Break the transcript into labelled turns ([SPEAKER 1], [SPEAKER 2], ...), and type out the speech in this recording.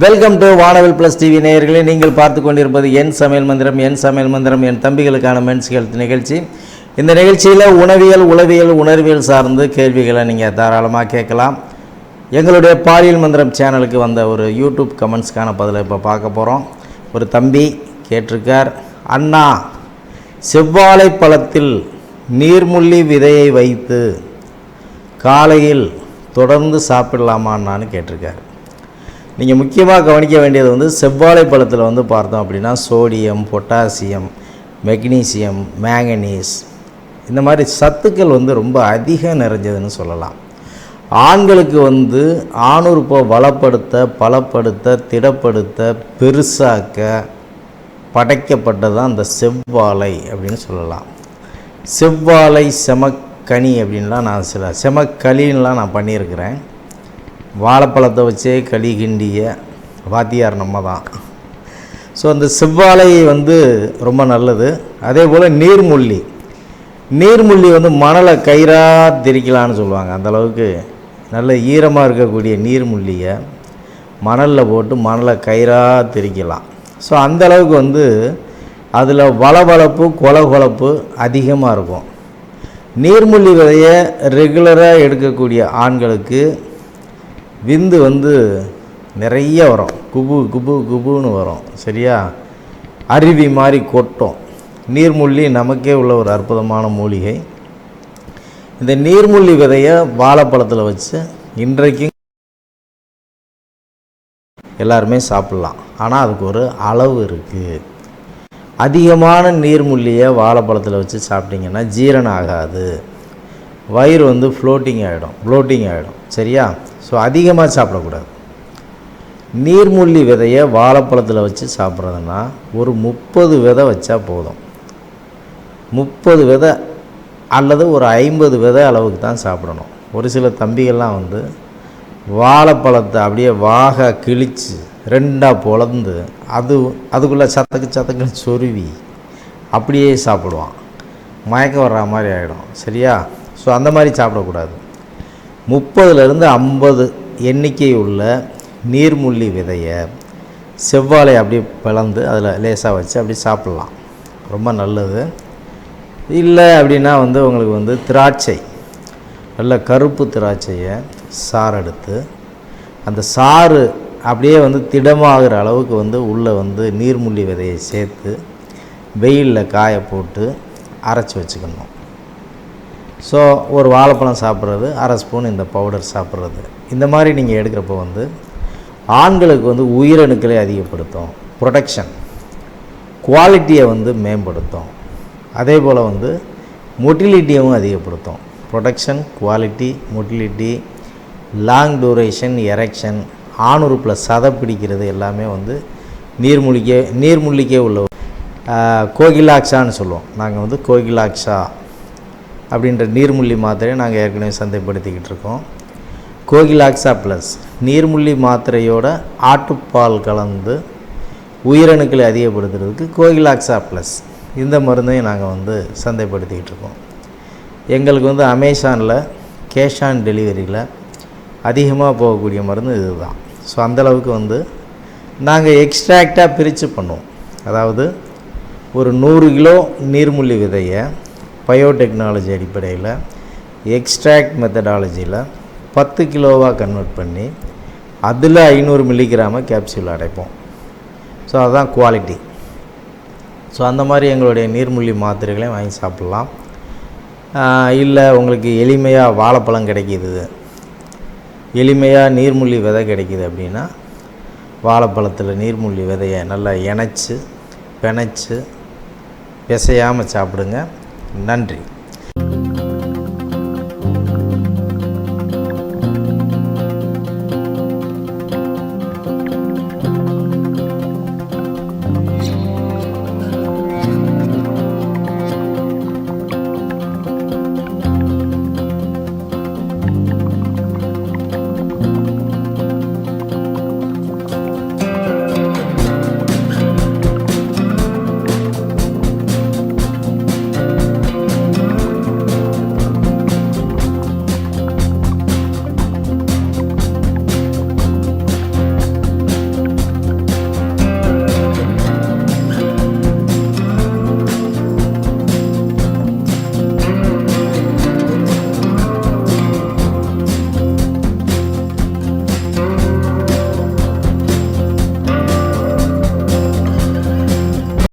[SPEAKER 1] Welcome to Vanavil plus TV நேயர்களே நீங்கள் பார்த்து கொண்டிருப்பது என் சமையல் மந்திரம் என் சமையல் மந்திரம் என் தம்பிகளுக்கான மென்ஸ் ஹெல்த் நிகழ்ச்சி. இந்த நிகழ்ச்சியில் உணவியல் உளவியல் உணர்வியல் சார்ந்து கேள்விகளை நீங்கள் தாராளமாக கேட்கலாம். எங்களுடைய பாலியல் மந்திரம் சேனலுக்கு வந்த ஒரு யூடியூப் கமெண்ட்ஸ்க்கான பதிலை இப்போ பார்க்க போகிறோம் ஒரு தம்பி கேட்டிருக்கார் அண்ணா செவ்வாழை பழத்தில் நீர்முள்ளி விதையை வைத்து காலையில் தொடர்ந்து சாப்பிடலாமான்னு கேட்டிருக்காரு. நீங்கள் முக்கியமாக கவனிக்க வேண்டியது வந்து செவ்வாழை பழத்தில் வந்து பார்த்தோம் அப்படின்னா சோடியம் பொட்டாசியம் மெக்னீசியம் மேங்கனீஸ். இந்த மாதிரி சத்துக்கள் வந்து ரொம்ப அதிகம் நிறைஞ்சதுன்னு சொல்லலாம். ஆண்களுக்கு வந்து ஆணுறுப்பை வளப்படுத்த பலப்படுத்த திடப்படுத்த பெருசாக்க படைக்கப்பட்டது தான் அந்த செவ்வாழை அப்படின்னு சொல்லலாம். செவ்வாழை செமக்கனி அப்படின்லாம் நான் சில செமக்களின்லாம் நான் பண்ணியிருக்கிறேன். வாழைப்பழத்தை வச்சே களி கிண்டிய வாத்தியார் நம்ம தான் ஸோ அந்த செவ்வாழை வந்து ரொம்ப நல்லது. அதே போல் நீர்முள்ளி. நீர்முள்ளி வந்து மணலை கயிறாக திரிக்கலான்னு சொல்லுவாங்க. அந்தளவுக்கு நல்ல ஈரமாக இருக்கக்கூடிய நீர்முள்ளியை மணலில் போட்டு மணலை கயிறாக திரிக்கலாம். ஸோ அந்தளவுக்கு வந்து அதில் வளவளப்பு கொலகொலப்பு அதிகமாக இருக்கும். நீர்முள்ளி விதையை ரெகுலராக எடுக்கக்கூடிய ஆண்களுக்கு விந்து வந்து நிறைய வரும். குபு குபு குபுன்னு வரும். சரியா? அருவி மாதிரி கொட்டும். நீர்முள்ளி நமக்கே உள்ள ஒரு அற்புதமான மூலிகை. இந்த நீர்முள்ளி விதையை வாழைப்பழத்தில் வச்சு இன்றைக்கும் எல்லாருமே சாப்பிட்லாம். ஆனால் அதுக்கு ஒரு அளவு இருக்குது அதிகமான நீர்முள்ளியை வாழைப்பழத்தில் வச்சு சாப்பிட்டிங்கன்னா ஜீரணம் ஆகாது. வயிறு வந்து ஃப்ளோட்டிங் ஆகிடும் ஃப்ளோட்டிங் ஆகிடும் சரியா? ஸோ அதிகமாக சாப்பிடக்கூடாது. நீர்முள்ளி விதையை வாழைப்பழத்தில் வச்சு சாப்பிட்றதுன்னா ஒரு முப்பது விதை வச்சா போதும். முப்பது விதை அல்லது ஒரு ஐம்பது விதை அளவுக்கு தான் சாப்பிடணும். ஒரு சில தம்பிகள்லாம் வந்து வாழைப்பழத்தை அப்படியே வாக கிழிச்சு ரெண்டாக பொழந்து அது அதுக்குள்ளே சத்தக்கு சத்தக்குன்னு சொருவி அப்படியே சாப்பிடுவான். மயக்கம் வர்ற மாதிரி ஆகிடும் சரியா? ஸோ அந்த மாதிரி சாப்பிடக்கூடாது. முப்பதுலேருந்து ஐம்பது எண்ணிக்கை உள்ள நீர்முள்ளி விதையை செவ்வாழை அப்படியே பிளந்து அதில் லேசாக வச்சு அப்படி சாப்பிட்லாம். ரொம்ப நல்லது. இல்லை அப்படின்னா வந்து உங்களுக்கு வந்து திராட்சை நல்ல கருப்பு திராட்சையை சாறு எடுத்து அந்த சாறு அப்படியே வந்து திடமாகிற அளவுக்கு வந்து உள்ளே வந்து நீர்முள்ளி விதையை சேர்த்து வெயிலில் காய போட்டு அரைச்சி வச்சுக்கணும். ஸோ ஒரு வாழைப்பழம் சாப்பிட்றது அரை ஸ்பூன் இந்த பவுடர் சாப்பிட்றது. இந்த மாதிரி நீங்கள் எடுக்கிறப்போ வந்து ஆண்களுக்கு வந்து உயிரணுக்களை அதிகப்படுத்தும் ப்ரொடெக்ஷன் குவாலிட்டியை வந்து மேம்படுத்தும். அதே போல் வந்து மொட்டிலிட்டியவும் அதிகப்படுத்தும். Protection quality motility long duration erection ஆணுறுப்பில் சதை பிடிக்கிறது எல்லாமே வந்து நீர்மூலிகை நீர்மூலிகை உள்ள கோகிலாக்ஷான்னு கோகிலாக்ஸான்னு சொல்லுவோம். நாங்கள் வந்து கோகிலாக்ஷா அப்படின்ற நீர்முள்ளி மாத்திரையை நாங்கள் ஏற்கனவே சந்தைப்படுத்திக்கிட்டு இருக்கோம். கோகிலாக்ஸா ப்ளஸ் நீர்முள்ளி மாத்திரையோட ஆட்டுப்பால் கலந்து உயிரணுக்களை அதிகப்படுத்துறதுக்கு கோகிலாக்ஸா ப்ளஸ் இந்த மருந்தையும் நாங்கள் வந்து சந்தைப்படுத்திக்கிட்டு இருக்கோம். எங்களுக்கு வந்து அமேசானில் கேஷ் ஆன் டெலிவரியில் அதிகமாக போகக்கூடிய மருந்து இதுதான். ஸோ அந்தளவுக்கு வந்து நாங்கள் எக்ஸ்ட்ராக்டாக பிரித்து பண்ணுவோம். அதாவது ஒரு நூறு கிலோ நீர்முள்ளி விதையை பயோடெக்னாலஜி அடிப்படையில் எக்ஸ்ட்ராக்ட் மெத்தடாலஜியில் பத்து கிலோவாக கன்வெர்ட் பண்ணி அதில் ஐநூறு மில்லிகிராமை கேப்சூல் அடைப்போம். ஸோ அதுதான் குவாலிட்டி ஸோ அந்த மாதிரி எங்களுடைய நீர்மூழ்கி மாத்திரைகளையும் வாங்கி சாப்பிட்லாம். இல்லை உங்களுக்கு எளிமையாக வாழைப்பழம் கிடைக்கிது. எளிமையாக நீர்மூழ்கி விதை கிடைக்கிது அப்படின்னா வாழைப்பழத்தில் நீர்மூழ்கி விதையை நல்லா இணைச்சி பிணைச்சி பிசையாமல் சாப்பிடுங்க. நன்றி.